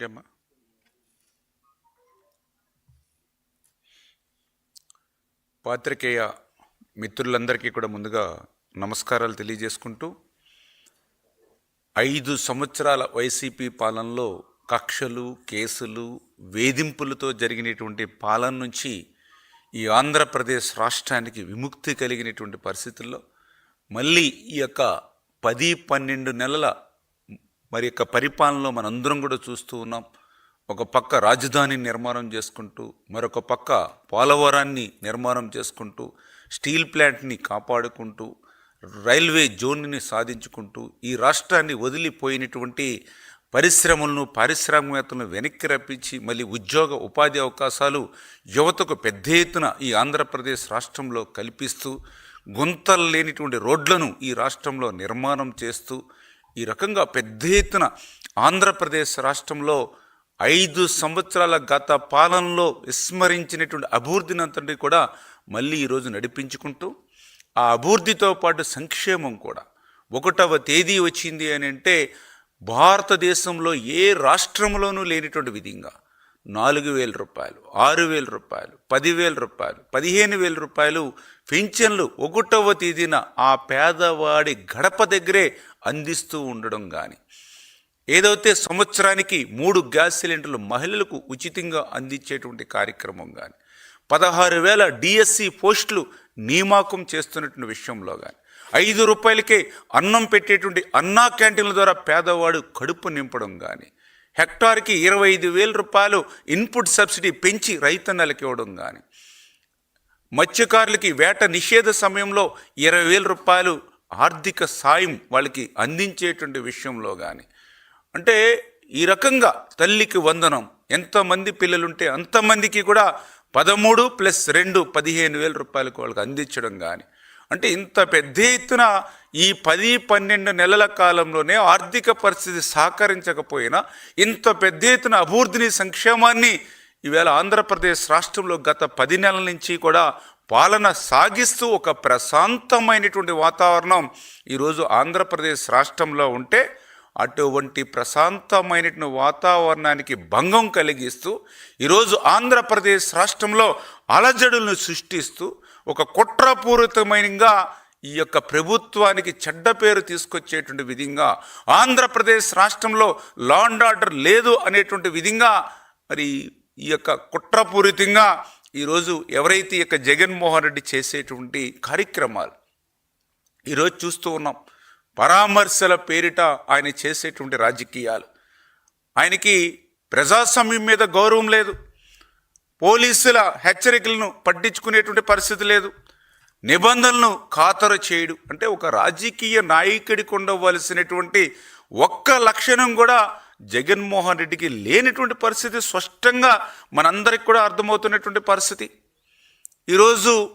Okay అమ్మా పాత్రికేయ మిత్రులందరికీ కూడా ముందుగా నమస్కారాలు తెలియజేసుకుంటూ ఐదు సంవత్సరాల వైసీపీ పాలనలో కక్షలు కేసులు వేధింపులతో జరిగినటువంటి పాలన నుంచి ఈ ఆంధ్రప్రదేశ్ రాష్ట్రానికి విముక్తి కలిగినటువంటి పరిస్థితుల్లో మళ్ళీ ఈ యొక్క పది పన్నెండు నెలల మరి యొక్క పరిపాలనలో మనందరం కూడా చూస్తూ ఉన్నాం. ఒక పక్క రాజధాని నిర్మాణం చేసుకుంటూ మరొక పక్క పోలవరాన్ని నిర్మాణం చేసుకుంటూ స్టీల్ ప్లాంట్ని కాపాడుకుంటూ రైల్వే జోన్ని సాధించుకుంటూ ఈ రాష్ట్రాన్ని వదిలిపోయినటువంటి పరిశ్రమలను పారిశ్రామికవేత్తలను వెనక్కి రప్పించి మళ్ళీ ఉద్యోగ ఉపాధి అవకాశాలు యువతకు పెద్ద ఎత్తున ఈ ఆంధ్రప్రదేశ్ రాష్ట్రంలో కల్పిస్తూ గుంతలు లేనిటువంటి రోడ్లను ఈ రాష్ట్రంలో నిర్మాణం చేస్తూ ఈ రకంగా పెద్ద ఎత్తున ఆంధ్రప్రదేశ్ రాష్ట్రంలో ఐదు సంవత్సరాల గత పాలనలో విస్మరించినటువంటి అభివృద్ధినంతటి కూడా మళ్ళీ ఈరోజు నడిపించుకుంటూ ఆ అభివృద్ధితో పాటు సంక్షేమం కూడా. ఒకటవ తేదీ వచ్చింది అని అంటే భారతదేశంలో ఏ రాష్ట్రంలోనూ లేనిటువంటి విధంగా నాలుగు వేల రూపాయలు ఆరు వేల రూపాయలు పదివేల రూపాయలు పదిహేను వేల రూపాయలు పింఛన్లు ఒకటవ తేదీన ఆ పేదవాడి గడప దగ్గరే అందిస్తూ ఉండడం కానీ ఏదైతే సంవత్సరానికి మూడు గ్యాస్ సిలిండర్లు మహిళలకు ఉచితంగా అందించేటువంటి కార్యక్రమం కానీ పదహారు వేల డిఎస్సి పోస్టులు నియామకం చేస్తున్నటువంటి విషయంలో కానీ ఐదు రూపాయలకే అన్నం పెట్టేటువంటి అన్నా క్యాంటీన్ల ద్వారా పేదవాడు కడుపు నింపడం కానీ హెక్టార్కి ఇరవై ఐదు వేల రూపాయలు ఇన్పుట్ సబ్సిడీ పెంచి రైతన్నలకు ఇవ్వడం కానీ మత్స్యకారులకి వేట నిషేధ సమయంలో ఇరవై వేల రూపాయలు ఆర్థిక సాయం వాళ్ళకి అందించేటువంటి విషయంలో కానీ అంటే ఈ రకంగా తల్లికి వందనం ఎంతమంది పిల్లలుంటే అంతమందికి కూడా పదమూడు ప్లస్ రెండు పదిహేను వేల రూపాయలకు వాళ్ళకి అందించడం కానీ అంటే ఇంత పెద్ద ఎత్తున ఈ పది పన్నెండు నెలల కాలంలోనే ఆర్థిక పరిస్థితి సహకరించకపోయినా ఇంత పెద్ద ఎత్తున అభివృద్ధిని సంక్షేమాన్ని ఈవేళ ఆంధ్రప్రదేశ్ రాష్ట్రంలో గత పది నెలల నుంచి కూడా పాలన సాగిస్తూ ఒక ప్రశాంతమైనటువంటి వాతావరణం ఈరోజు ఆంధ్రప్రదేశ్ రాష్ట్రంలో ఉంటే అటువంటి ప్రశాంతమైనటువంటి వాతావరణానికి భంగం కలిగిస్తూ ఈరోజు ఆంధ్రప్రదేశ్ రాష్ట్రంలో అలజడులను సృష్టిస్తూ ఒక కుట్రపూరితమైనగా ఈ యొక్క ప్రభుత్వానికి చెడ్డ పేరు తీసుకొచ్చేటువంటి విధంగా ఆంధ్రప్రదేశ్ రాష్ట్రంలో లా అండ్ ఆర్డర్ లేదు అనేటువంటి విధంగా మరి ఈ యొక్క కుట్రపూరితంగా ఈరోజు ఎవరైతే ఈ యొక్క జగన్మోహన్ రెడ్డి చేసేటువంటి కార్యక్రమాలు ఈరోజు చూస్తూ ఉన్నాం. పరామర్శల పేరిట ఆయన చేసేటువంటి రాజకీయాలు. ఆయనకి ప్రజాస్వామ్యం మీద గౌరవం లేదు. పోలీసుల హెచ్చరికలను పట్టించుకునేటువంటి పరిస్థితి లేదు. నిబంధనలను ఖాతరు చేయడు. అంటే ఒక రాజకీయ నాయకుడికి ఉండవలసినటువంటి ఒక్క లక్షణం కూడా జగన్మోహన్ రెడ్డికి లేనటువంటి పరిస్థితి స్పష్టంగా మనందరికి కూడా అర్థమవుతున్నటువంటి పరిస్థితి. ఈరోజు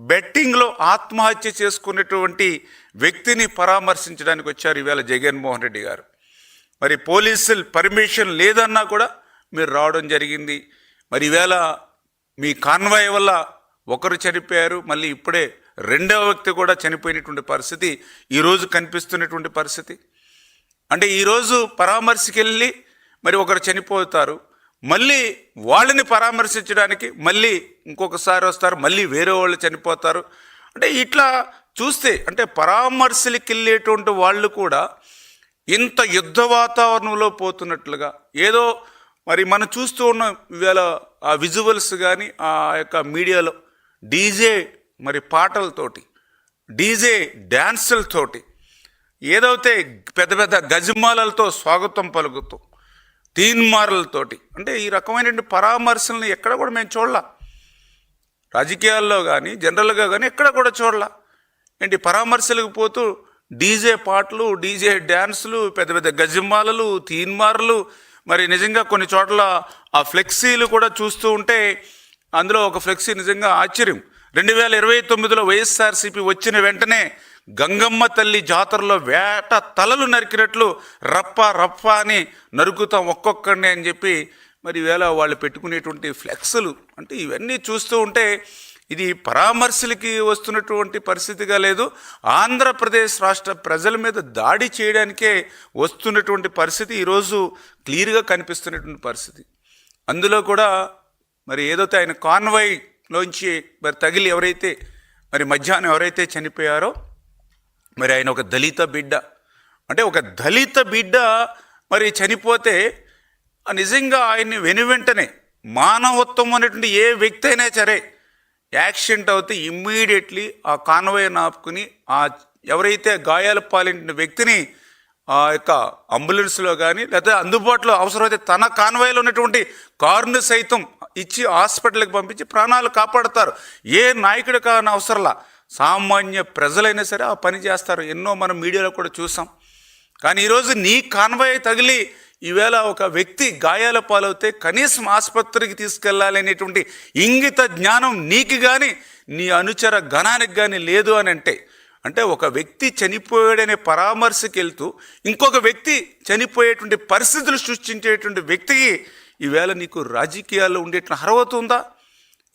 బెట్టింగ్లో ఆత్మహత్య చేసుకున్నటువంటి వ్యక్తిని పరామర్శించడానికి వచ్చారు ఈవేళ జగన్మోహన్ రెడ్డి గారు. మరి పోలీసులు పర్మిషన్ లేదన్నా కూడా మీరు రావడం జరిగింది. మరి ఈవేళ మీ కాన్వాయ్ వల్ల ఒకరు చనిపోయారు మళ్ళీ ఇప్పుడే రెండవ వ్యక్తి కూడా చనిపోయినటువంటి పరిస్థితి ఈరోజు కనిపిస్తున్నటువంటి పరిస్థితి. అంటే ఈరోజు పరామర్శకి వెళ్ళి మరి ఒకరు చనిపోతారు మళ్ళీ వాళ్ళని పరామర్శించడానికి మళ్ళీ ఇంకొకసారి వస్తారు మళ్ళీ వేరే వాళ్ళు చనిపోతారు. అంటే ఇట్లా చూస్తే అంటే పరామర్శలకి వెళ్ళేటువంటి వాళ్ళు కూడా ఇంత యుద్ధ వాతావరణంలో పోతున్నట్లుగా ఏదో మరి మనం చూస్తూ ఉన్న ఇవాళ ఆ విజువల్స్ కానీ ఆ యొక్క మీడియాలో డీజే మరి పాటలతోటి డీజే డ్యాన్సులతోటి ఏదైతే పెద్ద పెద్ద గజమాలలతో స్వాగతం పలుకుతూ తీన్మార్లతోటి అంటే ఈ రకమైనటువంటి పరామర్శలను ఎక్కడ కూడా మేము చూడలా. రాజకీయాల్లో కానీ జనరల్గా కానీ ఎక్కడ కూడా చూడలా. ఏంటి పరామర్శలకు పోతూ డీజే పాటలు డీజే డ్యాన్సులు పెద్ద పెద్ద గజమాలలు తీన్మార్లు మరి నిజంగా కొన్ని చోట్ల ఆ ఫ్లెక్సీలు కూడా చూస్తూ ఉంటే అందులో ఒక ఫ్లెక్సీ నిజంగా ఆశ్చర్యం. రెండు వేల ఇరవై తొమ్మిదిలో వైఎస్ఆర్సీపీ వచ్చిన వెంటనే గంగమ్మ తల్లి జాతరలో వేట తలలు నరికినట్లు రప్ప రప్ప అని నరుకుతాం ఒక్కొక్కడిని అని చెప్పి మరి వేళ వాళ్ళు పెట్టుకునేటువంటి ఫ్లెక్స్లు అంటే ఇవన్నీ చూస్తూ ఉంటే ఇది పరామర్శలకి వస్తున్నటువంటి పరిస్థితిగా లేదు. ఆంధ్రప్రదేశ్ రాష్ట్ర ప్రజల మీద దాడి చేయడానికే వస్తున్నటువంటి పరిస్థితి ఈరోజు క్లియర్గా కనిపిస్తున్నటువంటి పరిస్థితి. అందులో కూడా మరి ఏదైతే ఆయన కాన్వాయ్లోంచి మరి తగిలి ఎవరైతే మరి మధ్యాహ్నం ఎవరైతే చనిపోయారో మరి ఆయన ఒక దళిత బిడ్డ. అంటే ఒక దళిత బిడ్డ మరి చనిపోతే నిజంగా ఆయన్ని వెను వెంటనే మానవత్వం అనేటువంటి ఏ వ్యక్తి అయినా సరే యాక్సిడెంట్ అవుతే ఇమ్మీడియట్లీ ఆ కాన్వాయ్ ఆపుకుని ఆ ఎవరైతే గాయాలు పాలిన వ్యక్తిని ఆ యొక్క అంబులెన్స్లో కానీ లేకపోతే అందుబాటులో అవసరమైతే తన కాన్వాయ్లో ఉన్నటువంటి కారును సైతం ఇచ్చి హాస్పిటల్కి పంపించి ప్రాణాలు కాపాడతారు. ఏ నాయకుడు కాని అవసరంలా. సామాన్య ప్రజలైనా సరే ఆ పని చేస్తారు. ఎన్నో మనం మీడియాలో కూడా చూసాం. కానీ ఈరోజు నీ కాన్వాయ్ తగిలి ఈవేళ ఒక వ్యక్తి గాయాల పాలవుతే కనీసం ఆసుపత్రికి తీసుకెళ్ళాలనేటువంటి ఇంగిత జ్ఞానం నీకు కానీ నీ అనుచర గణానికి కానీ లేదు అని అంటే అంటే ఒక వ్యక్తి చనిపోయాడనే పరామర్శకి వెళ్తూ ఇంకొక వ్యక్తి చనిపోయేటువంటి పరిస్థితులు సృష్టించేటువంటి వ్యక్తికి ఈవేళ నీకు రాజకీయాల్లో ఉండేటువంటి అర్హత ఉందా?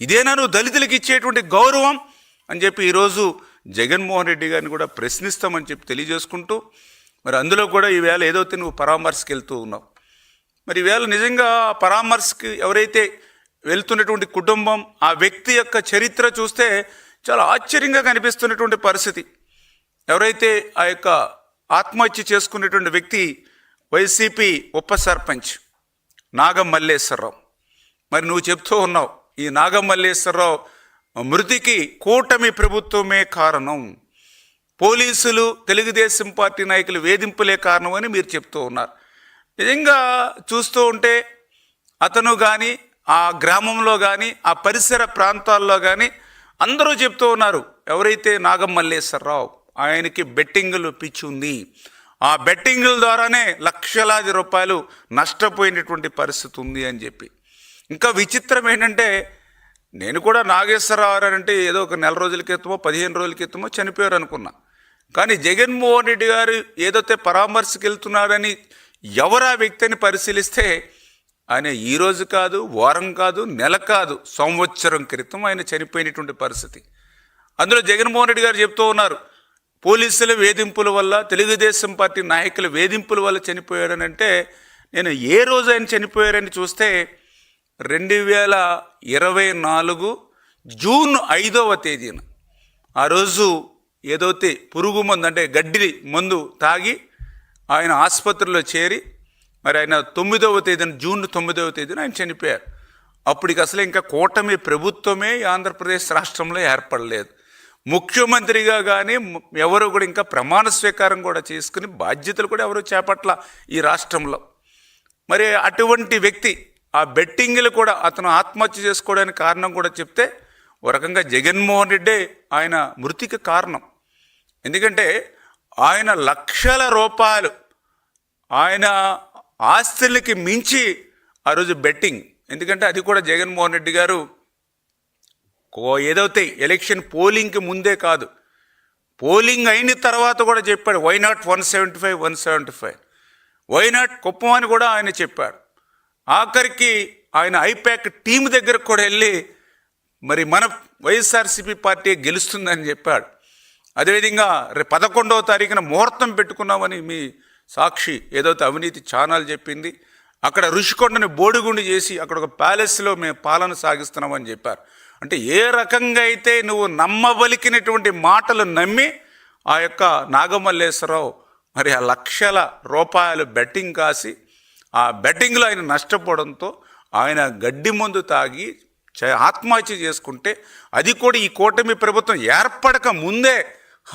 ఇదేనా నువ్వు దళితులకు ఇచ్చేటువంటి గౌరవం? అని చెప్పి ఈరోజు జగన్మోహన్ రెడ్డి గారిని కూడా ప్రశ్నిస్తామని చెప్పి తెలియజేసుకుంటూ మరి అందులో కూడా ఈవేళ ఏదైతే నువ్వు పరామర్శకి వెళ్తూ ఉన్నావు. మరి ఈవేళ నిజంగా ఆ పరామర్శకి ఎవరైతే వెళ్తున్నటువంటి కుటుంబం ఆ వ్యక్తి యొక్క చరిత్ర చూస్తే చాలా ఆశ్చర్యంగా కనిపిస్తున్నటువంటి పరిస్థితి. ఎవరైతే ఆ యొక్క ఆత్మహత్య చేసుకున్నటువంటి వ్యక్తి వైసీపీ ఉప సర్పంచ్ నాగం మల్లేశ్వరరావు మరి నువ్వు చెప్తూ ఉన్నావు ఈ నాగం మల్లేశ్వరరావు మృతికి కూటమి ప్రభుత్వమే కారణం. పోలీసులు తెలుగుదేశం పార్టీ నాయకులు వేధింపులే కారణమని మీరు చెప్తూ ఉన్నారు. నిజంగా చూస్తూ ఉంటే అతను కానీ ఆ గ్రామంలో కానీ ఆ పరిసర ప్రాంతాల్లో కానీ అందరూ చెప్తూ ఉన్నారు ఎవరైతే నాగమల్లేశ్వరరావు ఆయనకి బెట్టింగులు పిచ్చి ఉంది ఆ బెట్టింగుల ద్వారానే లక్షలాది రూపాయలు నష్టపోయినటువంటి పరిస్థితి ఉంది అని చెప్పి. ఇంకా విచిత్రం ఏంటంటే నేను కూడా నాగేశ్వరరావు అంటే ఏదో ఒక నెల రోజుల క్రితమో పదిహేను రోజుల క్రితమో చనిపోయారు అనుకున్నా కానీ జగన్మోహన్ రెడ్డి గారు ఏదైతే పరామర్శకు వెళ్తున్నారని ఎవరు ఆ వ్యక్తిని పరిశీలిస్తే ఆయన ఈ రోజు కాదు వారం కాదు నెల కాదు సంవత్సరం క్రితం ఆయన చనిపోయినటువంటి పరిస్థితి. అందులో జగన్మోహన్ రెడ్డి గారు చెప్తూ ఉన్నారు పోలీసుల వేధింపుల వల్ల తెలుగుదేశం పార్టీ నాయకుల వేధింపుల వల్ల చనిపోయాడని అంటే నేను ఏ రోజు ఆయన చనిపోయారని చూస్తే రెండు వేల ఇరవై నాలుగు జూన్ ఐదవ తేదీన ఆ రోజు ఏదైతే పురుగు మందు అంటే గడ్డి మందు తాగి ఆయన ఆసుపత్రిలో చేరి మరి ఆయన తొమ్మిదవ తేదీన జూన్ తొమ్మిదవ తేదీన ఆయన చనిపోయారు. అప్పటికి అసలు ఇంకా కూటమి ప్రభుత్వమే ఈ ఆంధ్రప్రదేశ్ రాష్ట్రంలో ఏర్పడలేదు. ముఖ్యమంత్రిగా కానీ ఎవరు కూడా ఇంకా ప్రమాణ స్వీకారం కూడా చేసుకుని బాధ్యతలు కూడా ఎవరు చేపట్ల ఈ రాష్ట్రంలో. మరి అటువంటి వ్యక్తి ఆ బెట్టింగ్లు కూడా అతను ఆత్మహత్య చేసుకోవడానికి కారణం కూడా చెప్తే ఒక రకంగా జగన్మోహన్ రెడ్డే ఆయన మృతికి కారణం. ఎందుకంటే ఆయన లక్షల రూపాయలు ఆయన ఆస్తులకి మించి ఆ రోజు బెట్టింగ్. ఎందుకంటే అది కూడా జగన్మోహన్ రెడ్డి గారు కో- ఏదైతే ఎలక్షన్ పోలింగ్కి ముందే కాదు. పోలింగ్ అయిన తర్వాత కూడా చెప్పాడు why not one seventy five one seventy five why not Kuppam అని కూడా ఆయన చెప్పాడు. ఆఖరికి ఆయన ఐపాక్ టీం దగ్గరకు కూడా వెళ్ళి మరి మన వైఎస్ఆర్సీపీ పార్టీ గెలుస్తుందని చెప్పాడు. అదేవిధంగా రేపు పదకొండవ తారీఖున ముహూర్తం పెట్టుకున్నామని మీ సాక్షి ఏదైతే అవినీతి ఛానల్ చెప్పింది. అక్కడ ఋషికొండని బోడిగుండి చేసి అక్కడ ఒక ప్యాలెస్లో మేము పాలన సాగిస్తున్నామని చెప్పారు. అంటే ఏ రకంగా అయితే నువ్వు నమ్మబలికినటువంటి మాటలు నమ్మి ఆ యొక్క నాగమల్లేశ్వరరావు మరి ఆ లక్షల రూపాయలు బెట్టింగ్ కాసి ఆ బెట్టింగ్లో ఆయన నష్టపోవడంతో ఆయన గడ్డి మందు తాగి ఆత్మహత్య చేసుకుంటే అది కూడా ఈ కూటమి ప్రభుత్వం ఏర్పడక ముందే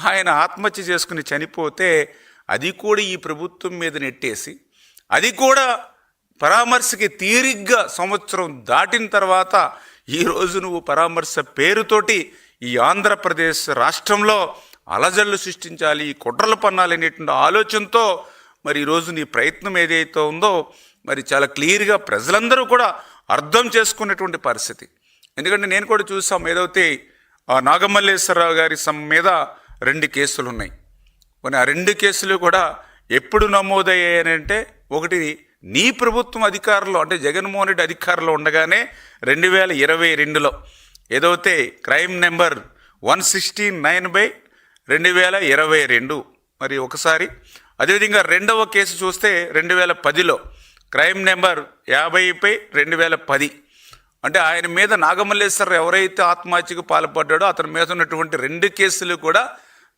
ఆయన ఆత్మహత్య చేసుకుని చనిపోతే అది కూడా ఈ ప్రభుత్వం మీద నెట్టేసి అది కూడా పరామర్శకి తీరిగ్గా సంవత్సరం దాటిన తర్వాత ఈరోజు నువ్వు పరామర్శ పేరుతోటి ఈ ఆంధ్రప్రదేశ్ రాష్ట్రంలో అలజళ్ళు సృష్టించాలి కుట్రలు పన్నాలనేటువంటి ఆలోచనతో మరి ఈరోజు నీ ప్రయత్నం ఏదైతే ఉందో మరి చాలా క్లియర్గా ప్రజలందరూ కూడా అర్థం చేసుకునేటువంటి పరిస్థితి. ఎందుకంటే నేను కూడా చూసాం ఏదైతే నాగమల్లేశ్వరరావు గారి సమ్ మీద రెండు కేసులు ఉన్నాయి కొన్ని ఆ రెండు కేసులు కూడా ఎప్పుడు నమోదయ్యాయనంటే ఒకటి నీ ప్రభుత్వం అధికారంలో అంటే జగన్మోహన్ రెడ్డి అధికారంలో ఉండగానే రెండు వేల ఇరవై రెండులో ఏదైతే crime number one sixty nine by రెండు వేల ఇరవై రెండు మరి ఒకసారి అదేవిధంగా రెండవ కేసు చూస్తే రెండు వేల పదిలో క్రైమ్ నెంబర్ యాభైపై రెండు వేల పది. అంటే ఆయన మీద నాగమల్లేశ్వర్ ఎవరైతే ఆత్మహత్యకు పాల్పడ్డాడో అతని మీద ఉన్నటువంటి రెండు కేసులు కూడా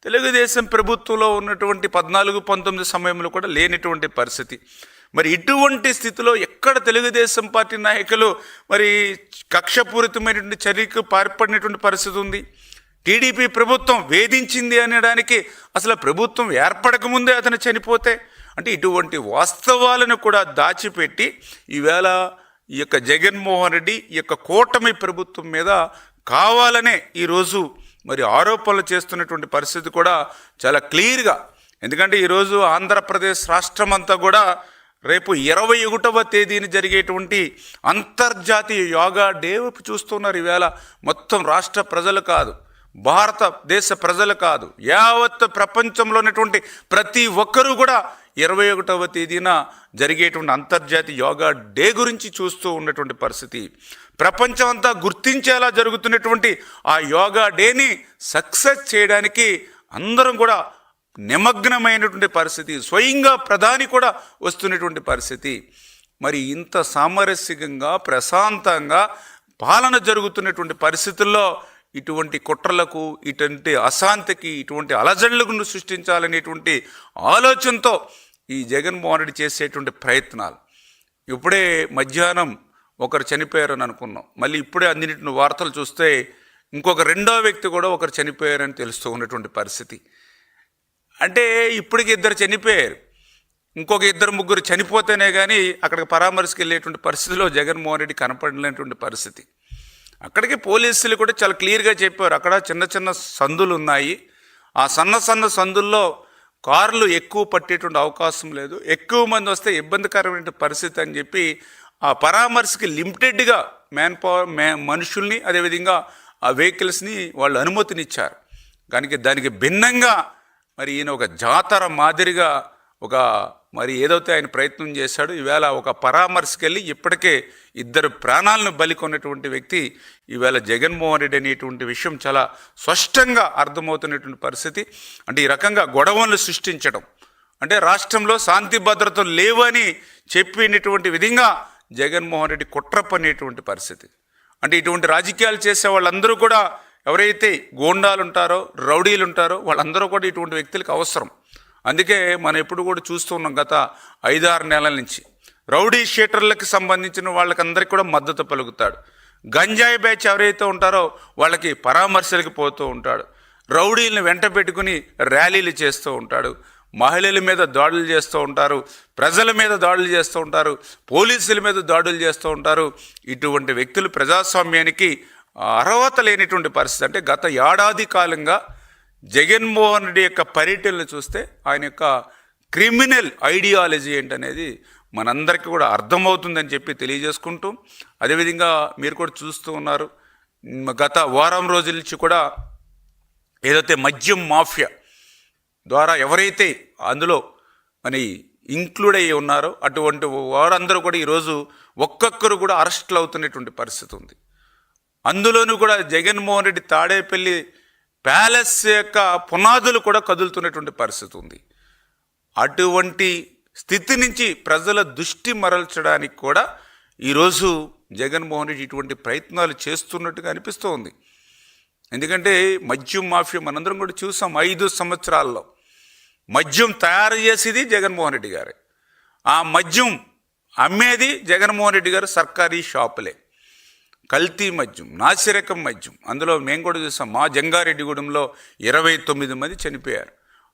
తెలుగుదేశం ప్రభుత్వంలో ఉన్నటువంటి పద్నాలుగు పంతొమ్మిది సమయంలో కూడా లేనిటువంటి పరిస్థితి. మరి ఇటువంటి స్థితిలో ఎక్కడ తెలుగుదేశం పార్టీ నాయకులు మరి కక్షపూరితమైనటువంటి చర్యకు పాల్పడినటువంటి పరిస్థితి ఉంది? టీడీపీ ప్రభుత్వం వేధించింది అనడానికి అసలు ప్రభుత్వం ఏర్పడక ముందే అతను చనిపోతే? అంటే ఇటువంటి వాస్తవాలను కూడా దాచిపెట్టి ఈవేళ ఈ యొక్క జగన్మోహన్ రెడ్డి ఈ యొక్క కూటమి ప్రభుత్వం మీద కావాలనే ఈరోజు మరి ఆరోపణలు చేస్తున్నటువంటి పరిస్థితి కూడా చాలా క్లియర్గా. ఎందుకంటే ఈరోజు ఆంధ్రప్రదేశ్ రాష్ట్రం అంతా కూడా రేపు ఇరవై ఒకటవ తేదీని జరిగేటువంటి అంతర్జాతీయ యోగా డే వైపు చూస్తున్నారు ఈవేళ. మొత్తం రాష్ట్ర ప్రజలు కాదు భారతదేశ ప్రజలు కాదు యావత్ ప్రపంచంలో ఉన్నటువంటి ప్రతి ఒక్కరూ కూడా ఇరవై ఒకటవ తేదీన జరిగేటువంటి అంతర్జాతీయ యోగా డే గురించి చూస్తూ ఉన్నటువంటి పరిస్థితి. ప్రపంచం అంతా గుర్తించేలా జరుగుతున్నటువంటి ఆ యోగా డేని సక్సెస్ చేయడానికి అందరం కూడా నిమగ్నమైనటువంటి పరిస్థితి స్వయంగా ప్రధాని కూడా వస్తున్నటువంటి పరిస్థితి. మరి ఇంత సామరస్యంగా ప్రశాంతంగా పాలన జరుగుతున్నటువంటి పరిస్థితుల్లో ఇటువంటి కుట్రలకు ఇటువంటి అశాంతికి ఇటువంటి అలజడులను సృష్టించాలనేటువంటి ఆలోచనతో ఈ జగన్మోహన్ రెడ్డి చేసేటువంటి ప్రయత్నాలు. ఇప్పుడే మధ్యాహ్నం ఒకరు చనిపోయారని అనుకున్నాం. మళ్ళీ ఇప్పుడే అన్నింటిని వార్తలు చూస్తే ఇంకొక రెండో వ్యక్తి కూడా ఒకరు చనిపోయారని తెలుస్తూ ఉన్నటువంటి పరిస్థితి. అంటే ఇప్పటికి ఇద్దరు చనిపోయారు. ఇంకొక ఇద్దరు ముగ్గురు చనిపోతేనే కానీ అక్కడికి పరామర్శకు వెళ్ళేటువంటి పరిస్థితిలో జగన్మోహన్ రెడ్డి కనపడలేనటువంటి పరిస్థితి. అక్కడికి పోలీసులు కూడా చాలా క్లియర్గా చెప్పారు. అక్కడ చిన్న చిన్న సందులు ఉన్నాయి. ఆ సన్న సన్న సందుల్లో కార్లు ఎక్కువ పట్టేటువంటి అవకాశం లేదు. ఎక్కువ మంది వస్తే ఇబ్బందికరమైన పరిస్థితి అని చెప్పి ఆ పరామర్శకి లిమిటెడ్గా మ్యాన్ పవర్ మే మనుషుల్ని అదేవిధంగా ఆ వెహికల్స్ని వాళ్ళు అనుమతినిచ్చారు. కానీ దానికి భిన్నంగా మరి ఈయన ఒక జాతర మాదిరిగా ఒక మరి ఏదైతే ఆయన ప్రయత్నం చేశాడు ఈవేళ ఒక పరామర్శకెళ్ళి ఇప్పటికే ఇద్దరు ప్రాణాలను బలికొన్నటువంటి వ్యక్తి ఈవేళ జగన్మోహన్ రెడ్డి అనేటువంటి విషయం చాలా స్పష్టంగా అర్థమవుతున్నటువంటి పరిస్థితి. అంటే ఈ రకంగా గొడవలను సృష్టించడం. అంటే రాష్ట్రంలో శాంతి భద్రతలు లేవని చెప్పినటువంటి విధంగా జగన్మోహన్ రెడ్డి కుట్ర పనేటువంటి పరిస్థితి. అంటే ఇటువంటి రాజకీయాలు చేసే వాళ్ళందరూ కూడా ఎవరైతే గోండాలు ఉంటారో రౌడీలు ఉంటారో వాళ్ళందరూ కూడా ఇటువంటి వ్యక్తులకు అవసరం. అందుకే మనం ఎప్పుడు కూడా చూస్తున్నాం గత ఐదారు నెలల నుంచి. రౌడీ షీటర్లకు సంబంధించిన వాళ్ళకందరికీ కూడా మద్దతు పలుకుతాడు. గంజాయి బ్యాచ్ ఎవరైతే ఉంటారో వాళ్ళకి పరామర్శలకు పోతూ ఉంటాడు. రౌడీలను వెంట పెట్టుకుని ర్యాలీలు చేస్తూ ఉంటాడు. మహిళల మీద దాడులు చేస్తూ ఉంటారు ప్రజల మీద దాడులు చేస్తూ ఉంటారు పోలీసుల మీద దాడులు చేస్తూ ఉంటారు. ఇటువంటి వ్యక్తులు ప్రజాస్వామ్యానికి అర్హత లేనిటువంటి పరిస్థితి. అంటే గత ఏడాది కాలంగా జగన్మోహన్ రెడ్డి యొక్క పర్యటనలు చూస్తే ఆయన యొక్క క్రిమినల్ ఐడియాలజీ ఏంటనేది మనందరికీ కూడా అర్థమవుతుందని చెప్పి తెలియజేసుకుంటూ అదేవిధంగా మీరు కూడా చూస్తూ ఉన్నారు. గత వారం రోజుల నుంచి కూడా ఏదైతే మద్యం మాఫియా ద్వారా ఎవరైతే అందులో మరి ఇంక్లూడ్ అయ్యి ఉన్నారో అటువంటి వారందరూ కూడా ఈరోజు ఒక్కొక్కరు కూడా అరెస్టులు అవుతున్నటువంటి పరిస్థితి ఉంది. అందులోనూ కూడా జగన్మోహన్ రెడ్డి తాడేపల్లి ప్యాలెస్ యొక్క పునాదులు కూడా కదులుతున్నటువంటి పరిస్థితి ఉంది. అటువంటి స్థితి నుంచి ప్రజల దృష్టి మరల్చడానికి కూడా ఈరోజు జగన్మోహన్ రెడ్డి ఇటువంటి ప్రయత్నాలు చేస్తున్నట్టుగా అనిపిస్తోంది. ఎందుకంటే మద్యం మాఫియా మనందరం కూడా చూసాం ఐదు సంవత్సరాల్లో. మద్యం తయారు చేసేది జగన్మోహన్ రెడ్డి గారే. ఆ మద్యం అమ్మేది జగన్మోహన్ రెడ్డి గారు సర్కారీ షాపులే. కల్తీ మద్యం నాసిరకం మద్యం. అందులో మేము కూడా చూసాం మా జంగారెడ్డిగూడెంలో ఇరవై తొమ్మిది మంది చనిపోయారు.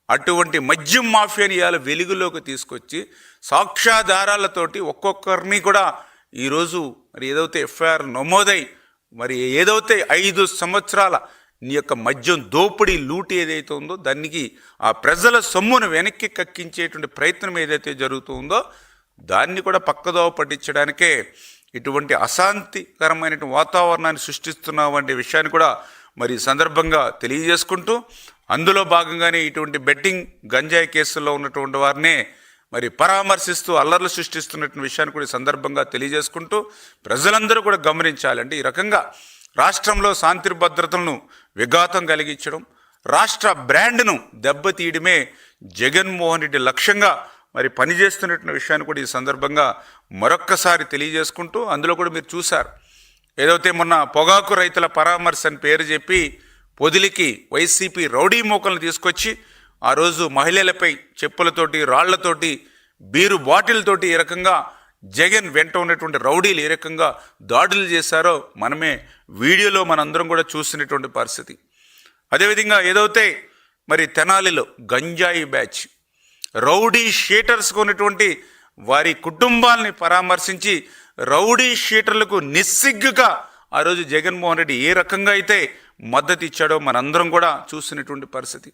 అటువంటి మద్యం మాఫియాని ఇవాళ వెలుగులోకి తీసుకొచ్చి సాక్ష్యాధారాలతోటి ఒక్కొక్కరిని కూడా ఈరోజు మరి ఏదైతే ఎఫ్ఐఆర్ నమోదై మరి ఏదైతే ఐదు సంవత్సరాల నీ యొక్క మద్యం దోపిడీ లూటి ఏదైతే ఉందో దానికి ఆ ప్రజల సొమ్మును వెనక్కి కక్కించేటువంటి ప్రయత్నం ఏదైతే జరుగుతుందో దాన్ని కూడా పక్కదోవ పట్టించడానికే ఇటువంటి అశాంతికరమైనటువంటి వాతావరణాన్ని సృష్టిస్తున్నావు అనే విషయాన్ని కూడా మరి సందర్భంగా తెలియజేసుకుంటూ అందులో భాగంగానే ఇటువంటి బెట్టింగ్ గంజాయి కేసుల్లో ఉన్నటువంటి వారినే మరి పరామర్శిస్తూ అల్లర్లు సృష్టిస్తున్నటువంటి విషయాన్ని కూడా సందర్భంగా తెలియజేసుకుంటూ ప్రజలందరూ కూడా గమనించాలంటే ఈ రకంగా రాష్ట్రంలో శాంతి భద్రతలను విఘాతం కలిగించడం రాష్ట్ర బ్రాండ్ను దెబ్బతీయడమే జగన్మోహన్ రెడ్డి లక్ష్యంగా మరి పనిచేస్తున్నటువంటి విషయాన్ని కూడా ఈ సందర్భంగా మరొక్కసారి తెలియజేసుకుంటూ అందులో కూడా మీరు చూశారు. ఏదైతే మొన్న పొగాకు రైతుల పరామర్శ అని పేరు చెప్పి పొదిలికి వైసీపీ రౌడీ మోకలను తీసుకొచ్చి ఆ రోజు మహిళలపై చెప్పులతోటి రాళ్ళతోటి బీరు బాటిల్తోటి ఈ రకంగా జగన్ వెంట ఉన్నటువంటి రౌడీలు ఏ రకంగా దాడులు చేశారో మనమే వీడియోలో మనందరం కూడా చూసినటువంటి పరిస్థితి. అదేవిధంగా ఏదైతే మరి తెనాలిలో గంజాయి బ్యాచ్ రౌడీ షీటర్స్ ఉన్నటువంటి వారి కుటుంబాలని పరామర్శించి రౌడీ షీటర్లకు నిస్సిగ్గుగా ఆ రోజు జగన్మోహన్ రెడ్డి ఏ రకంగా అయితే మద్దతు ఇచ్చాడో మనందరం కూడా చూసినటువంటి పరిస్థితి.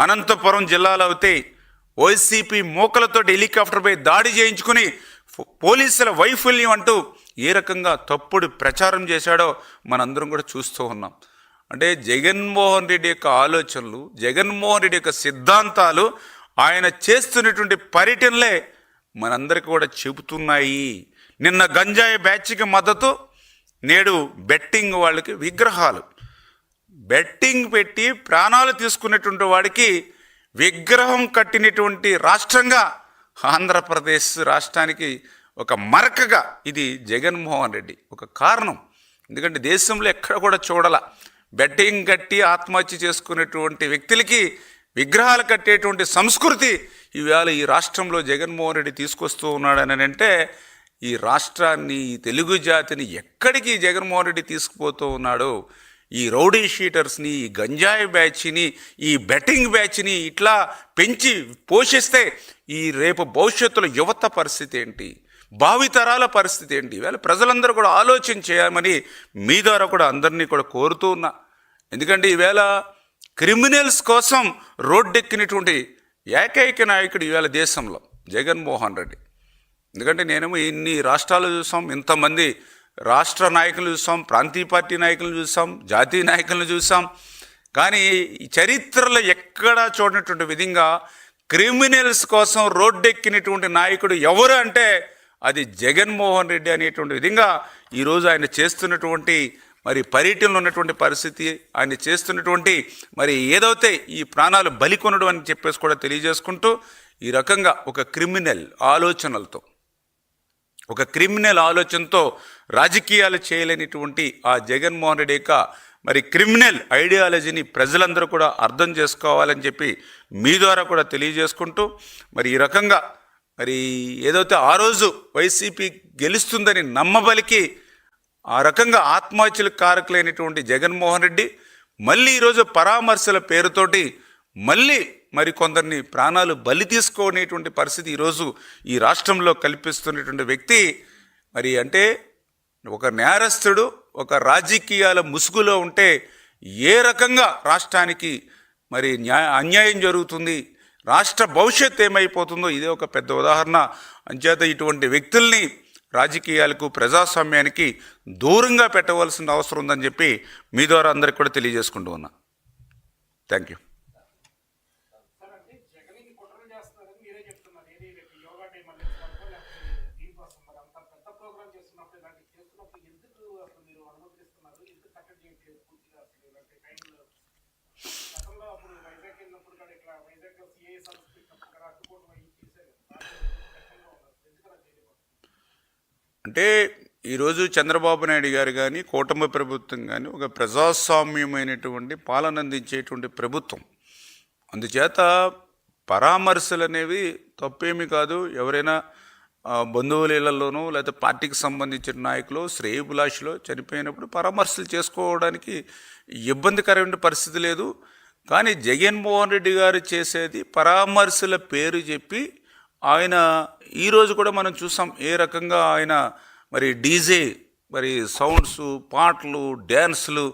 అనంతపురం జిల్లాలో అయితే వైసీపీ మోకలతో హెలికాప్టర్పై దాడి చేయించుకుని పోలీసుల వైఫల్యం అంటూ ఏ రకంగా తప్పుడు ప్రచారం చేశాడో మనందరం కూడా చూస్తూ ఉన్నాం. అంటే జగన్మోహన్ రెడ్డి యొక్క ఆలోచనలు జగన్మోహన్ రెడ్డి యొక్క సిద్ధాంతాలు ఆయన చేస్తున్నటువంటి పర్యటనలే మనందరికీ కూడా చెబుతున్నాయి. నిన్న గంజాయి బ్యాచ్కి మద్దతు నేడు బెట్టింగ్ వాళ్ళకి విగ్రహాలు. బెట్టింగ్ పెట్టి ప్రాణాలు తీసుకున్నటువంటి వాడికి విగ్రహం కట్టినటువంటి రాష్ట్రంగా ఆంధ్రప్రదేశ్ రాష్ట్రానికి ఒక మరకగా ఇది జగన్మోహన్ రెడ్డి ఒక కారణం. ఎందుకంటే దేశంలో ఎక్కడ కూడా చూడాల. బెట్టింగ్ కట్టి ఆత్మహత్య చేసుకునేటువంటి వ్యక్తులకి విగ్రహాలు కట్టేటువంటి సంస్కృతి ఈవేళ ఈ రాష్ట్రంలో జగన్మోహన్ రెడ్డి తీసుకొస్తూ ఉన్నాడని అంటే ఈ రాష్ట్రాన్ని ఈ తెలుగు జాతిని ఎక్కడికి జగన్మోహన్ రెడ్డి తీసుకుపోతూ ఉన్నాడో? ఈ రౌడీ షీటర్స్ని ఈ గంజాయి బ్యాచ్ని ఈ బెట్టింగ్ బ్యాచ్ని ఇట్లా పెంచి పోషిస్తే ఈ రేపు భవిష్యత్తులో యువత పరిస్థితి ఏంటి? భావితరాల పరిస్థితి ఏంటి? ఇవాళ ప్రజలందరూ కూడా ఆలోచన చేయమని మీ ద్వారా కూడా అందరినీ కూడా కోరుతూ ఉన్నా. ఎందుకంటే ఈవేళ క్రిమినల్స్ కోసం రోడ్డెక్కినటువంటి ఏకైక నాయకుడు ఈవేళ దేశంలో జగన్మోహన్ రెడ్డి. ఎందుకంటే నేనేమో ఇన్ని రాష్ట్రాలు చూసాం ఇంతమంది రాష్ట్ర నాయకులు చూసాం ప్రాంతీయ పార్టీ నాయకులను చూసాం జాతీయ నాయకులను చూసాం. కానీ చరిత్రలో ఎక్కడా చూడనటువంటి విధంగా క్రిమినల్స్ కోసం రోడ్డెక్కినటువంటి నాయకుడు ఎవరు అంటే అది జగన్మోహన్ రెడ్డి అనేటువంటి విధంగా ఈరోజు ఆయన చేస్తున్నటువంటి మరి పర్యటనలో ఉన్నటువంటి పరిస్థితి ఆయన చేస్తున్నటువంటి మరి ఏదైతే ఈ ప్రాణాలు బలి కొనడం అని చెప్పేసి కూడా తెలియజేసుకుంటూ ఈ రకంగా ఒక క్రిమినల్ ఆలోచనలతో ఒక క్రిమినల్ ఆలోచనతో రాజకీయాలు చేయలేనిటువంటి ఆ జగన్మోహన్ రెడ్డి యొక్క మరి క్రిమినల్ ఐడియాలజీని ప్రజలందరూ కూడా అర్థం చేసుకోవాలని చెప్పి మీ ద్వారా కూడా తెలియజేసుకుంటూ మరి ఈ రకంగా మరి ఏదైతే ఆ రోజు వైసీపీ గెలుస్తుందని నమ్మబలికి ఆ రకంగా ఆత్మహత్యలు కారకులైనటువంటి జగన్మోహన్ రెడ్డి మళ్ళీ ఈరోజు పరామర్శల పేరుతోటి మళ్ళీ మరి కొందరిని ప్రాణాలు బలి తీసుకోనేటువంటి పరిస్థితి ఈరోజు ఈ రాష్ట్రంలో కల్పిస్తున్నటువంటి వ్యక్తి. మరి అంటే ఒక నేరస్తుడు ఒక రాజకీయాల ముసుగులో ఉంటే ఏ రకంగా రాష్ట్రానికి మరి న్యాయ అన్యాయం జరుగుతుంది రాష్ట్ర భవిష్యత్ ఏమైపోతుందో ఇదే ఒక పెద్ద ఉదాహరణ. అంచేత ఇటువంటి వ్యక్తుల్ని రాజకీయాలకు ప్రజాస్వామ్యానికి దూరంగా పెట్టవలసిన అవసరం ఉందని చెప్పి మీ ద్వారా అందరికి కూడా తెలియజేసుకుంటూ ఉన్నా. థ్యాంక్ యూ సార్ అంటే జగన్ ఇది కుట్రలు చేస్తున్నారని మీరే చెప్తున్నారు ఏది రేపు యోగా టైం అనేది లేకపోతే దీనికోసం మరి అంత పెద్ద ప్రోగ్రామ్ చేస్తున్నప్పుడు ఇలాంటివి చేస్తున్నప్పుడు ఎందుకు అసలు మీరు అనుమతిస్తున్నారు ఎందుకు కట్టడి చేయట్లేదు పూర్తిగా అసలు ఇలాంటి టైంలో గతంలో అప్పుడు వైజాగ్ వెళ్ళినప్పుడు కూడా ఇట్లా వైజాగ్ సిఐ సంస్థ పెట్టినప్పుడు కూడా అడ్డుకోవడం అయ్యి చేశారు దాంట్లో కష్టంగా ఉన్నారు ఎందుకు అలా చేయలేదు అంటే ఈరోజు చంద్రబాబు నాయుడు గారు కానీ కూటమి ప్రభుత్వం కానీ ఒక ప్రజాస్వామ్యమైనటువంటి పాలన అందించేటువంటి ప్రభుత్వం. అందుచేత పరామర్శలు అనేవి తప్పేమీ కాదు. ఎవరైనా బంధువుల ఇళ్ళలోనూ లేకపోతే పార్టీకి సంబంధించిన నాయకులు శ్రేయభిలాషులు చనిపోయినప్పుడు పరామర్శలు చేసుకోవడానికి ఇబ్బందికరమైన పరిస్థితి లేదు. కానీ జగన్మోహన్ రెడ్డి గారు చేసేది పరామర్శల పేరు చెప్పి ఆయన ఈరోజు కూడా మనం చూసాం ఏ రకంగా ఆయన మరి డీజే మరి సౌండ్స్ పాటలు డ్యాన్సులు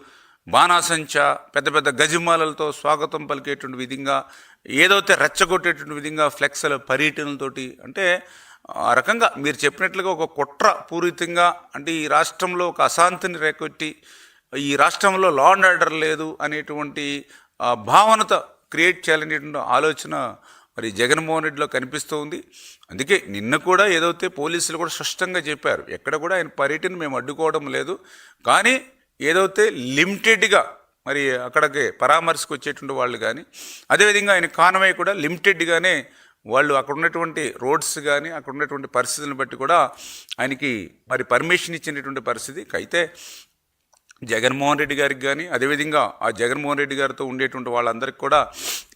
బాణాసంచా పెద్ద పెద్ద గజిమాలలతో స్వాగతం పలికేటువంటి విధంగా ఏదైతే రెచ్చగొట్టేటువంటి విధంగా ఫ్లెక్స్ల పర్యటనలతోటి అంటే ఆ రకంగా మీరు చెప్పినట్లుగా ఒక కుట్ర పూరితంగా అంటే ఈ రాష్ట్రంలో ఒక అశాంతిని రేకొట్టి ఈ రాష్ట్రంలో లా అండ్ ఆర్డర్ లేదు అనేటువంటి భావనత భావనతో క్రియేట్ చేయాలనేటువంటి ఆలోచన మరి జగన్మోహన్ రెడ్డిలో కనిపిస్తూ ఉంది. అందుకే నిన్న కూడా ఏదైతే పోలీసులు కూడా స్పష్టంగా చెప్పారు ఎక్కడ కూడా ఆయన పర్యటన మేము అడ్డుకోవడం లేదు. కానీ ఏదైతే లిమిటెడ్గా మరి అక్కడికి పరామర్శకు వచ్చేటువంటి వాళ్ళు కానీ అదేవిధంగా ఆయన కాన్వాయ్ కూడా లిమిటెడ్గానే వాళ్ళు అక్కడ ఉన్నటువంటి రోడ్స్ కానీ అక్కడ ఉన్నటువంటి పరిస్థితులను బట్టి కూడా ఆయనకి మరి పర్మిషన్ ఇచ్చినటువంటి పరిస్థితి. అయితే జగన్మోహన్ రెడ్డి గారికి కానీ అదేవిధంగా ఆ జగన్మోహన్ రెడ్డి గారితో ఉండేటువంటి వాళ్ళందరికీ కూడా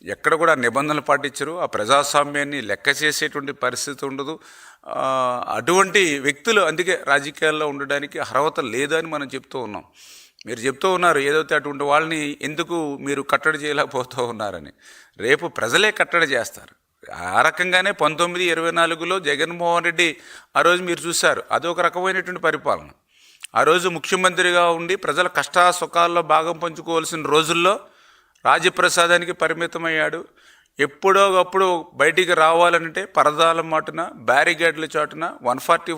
ఎక్కడ కూడా నిబంధనలు పాటించరు. ఆ ప్రజాస్వామ్యాన్ని లెక్క చేసేటువంటి పరిస్థితి ఉండదు. అటువంటి వ్యక్తులు అందుకే రాజకీయాల్లో ఉండడానికి అర్హత లేదని మనం చెప్తూ ఉన్నాం. మీరు చెప్తూ ఉన్నారు ఏదైతే అటువంటి వాళ్ళని ఎందుకు మీరు కట్టడి చేయలేకపోతూ ఉన్నారని. రేపు ప్రజలే కట్టడి చేస్తారు. ఆ రకంగానే పంతొమ్మిది ఇరవై నాలుగులో జగన్మోహన్ రెడ్డి ఆ రోజు మీరు చూశారు. అదొక రకమైనటువంటి పరిపాలన. ఆ రోజు ముఖ్యమంత్రిగా ఉండి ప్రజల కష్ట సుఖాల్లో భాగం పంచుకోవాల్సిన రోజుల్లో రాజప్రసాదానికి పరిమితమయ్యాడు. ఎప్పుడో అప్పుడు బయటికి రావాలంటే పరదాల మాటున బ్యారిగేడ్ల చాటున వన్ ఫార్టీ